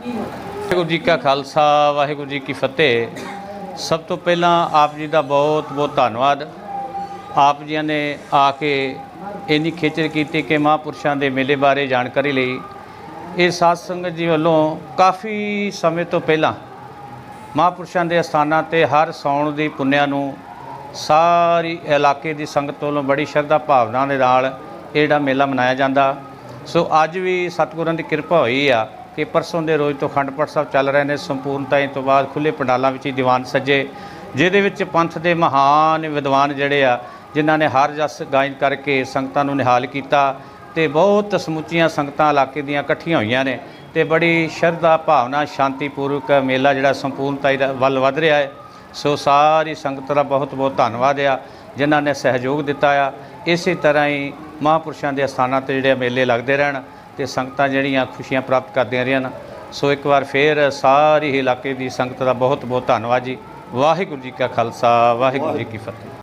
ਵਾਹਿਗੁਰੂ ਜੀ ਕਾ ਖਾਲਸਾ, ਵਾਹਿਗੁਰੂ ਜੀ ਕੀ ਫਤਿਹ। ਸਭ ਤੋਂ ਪਹਿਲਾਂ ਆਪ ਜੀ ਦਾ ਬਹੁਤ ਬਹੁਤ ਧੰਨਵਾਦ। ਆਪ ਜੀ ਨੇ ਆ ਕੇ ਇੰਨੀ ਖੇਚਰ ਕੀਤੀ ਕਿ ਮਹਾਂਪੁਰਸ਼ਾਂ ਦੇ ਮੇਲੇ ਬਾਰੇ ਜਾਣਕਾਰੀ ਲਈ। ਇਹ ਸਾਧ ਸੰਗਤ ਜੀ ਵੱਲੋਂ ਕਾਫੀ ਸਮੇਂ ਤੋਂ ਪਹਿਲਾਂ ਮਹਾਂਪੁਰਸ਼ਾਂ ਦੇ ਅਸਥਾਨਾਂ ਤੇ ਹਰ ਸੌਣ ਦੀ ਪੁੰਨਿਆ ਨੂੰ ਸਾਰੀ ਇਲਾਕੇ ਦੀ ਸੰਗਤ ਵੱਲੋਂ ਬੜੀ ਸ਼ਰਧਾ ਭਾਵਨਾ ਦੇ ਨਾਲ ਇਹ ਜਿਹੜਾ ਮੇਲਾ ਮਨਾਇਆ ਜਾਂਦਾ। ਸੋ ਅੱਜ ਵੀ ਸਤਿਗੁਰਾਂ ਦੀ ਕਿਰਪਾ ਹੋਈ ਆ ਕਿ ਪਰਸੋਂ ਦੇ ਰੋਜ਼ ਤੋਂ ਅਖੰਡ ਪਾਠ ਸਾਹਿਬ ਚੱਲ ਰਹੇ ਨੇ ਸੰਪੂਰਨਤਾ ਤੋਂ ਬਾਅਦ ਖੁੱਲੇ ਪੰਡਾਲਾਂ ਵਿੱਚ ਹੀ ਦੀਵਾਨ ਸੱਜੇ, ਜਿਹਦੇ ਵਿੱਚ ਪੰਥ ਦੇ ਮਹਾਨ ਵਿਦਵਾਨ ਜਿਹੜੇ ਆ, ਜਿਨ੍ਹਾਂ ਨੇ ਹਰ ਜਸ ਗਾਇਨ ਕਰਕੇ ਸੰਗਤਾਂ ਨੂੰ ਨਿਹਾਲ ਕੀਤਾ ਤੇ ਬਹੁਤ ਸਮੁੱਚੀਆਂ ਸੰਗਤਾਂ ਇਲਾਕੇ ਦੀਆਂ ਇਕੱਠੀਆਂ ਹੋਈਆਂ ਨੇ ਤੇ ਬੜੀ ਸ਼ਰਧਾ, ਭਾਵਨਾ, ਸ਼ਾਂਤੀਪੂਰਵਕ ਮੇਲਾ ਜਿਹੜਾ ਸੰਪੂਰਨਤਾ ਦਾ ਵੱਲ ਵਧ ਰਿਹਾ ਹੈ। ਸੋ ਸਾਰੀ ਸੰਗਤ ਦਾ ਬਹੁਤ ਬਹੁਤ ਧੰਨਵਾਦ ਆ, ਜਿਨ੍ਹਾਂ ਨੇ ਸਹਿਯੋਗ ਦਿੱਤਾ ਆ। ਇਸੇ ਤਰ੍ਹਾਂ ਹੀ ਮਹਾਂਪੁਰਸ਼ਾਂ ਦੇ ਅਸਥਾਨਾਂ ਤੇ ਜਿਹੜੇ ਮੇਲੇ ਲੱਗਦੇ ਰਹਿਣ। ਤੇ ਸੰਗਤਾਂ ਜਿਹੜੀਆਂ ਖੁਸ਼ੀਆਂ ਪ੍ਰਾਪਤ ਕਰਦੀਆਂ ਰਹਿਣ ਸੋ ਇੱਕ ਵਾਰ ਫੇਰ ਸਾਰੀ ਇਲਾਕੇ ਦੀ ਸੰਗਤ ਦਾ ਬਹੁਤ ਬਹੁਤ ਧੰਨਵਾਦ ਜੀ। ਵਾਹਿਗੁਰੂ ਜੀ ਕਾ ਖਾਲਸਾ, ਵਾਹਿਗੁਰੂ ਜੀ ਕੀ ਫਤਿਹ।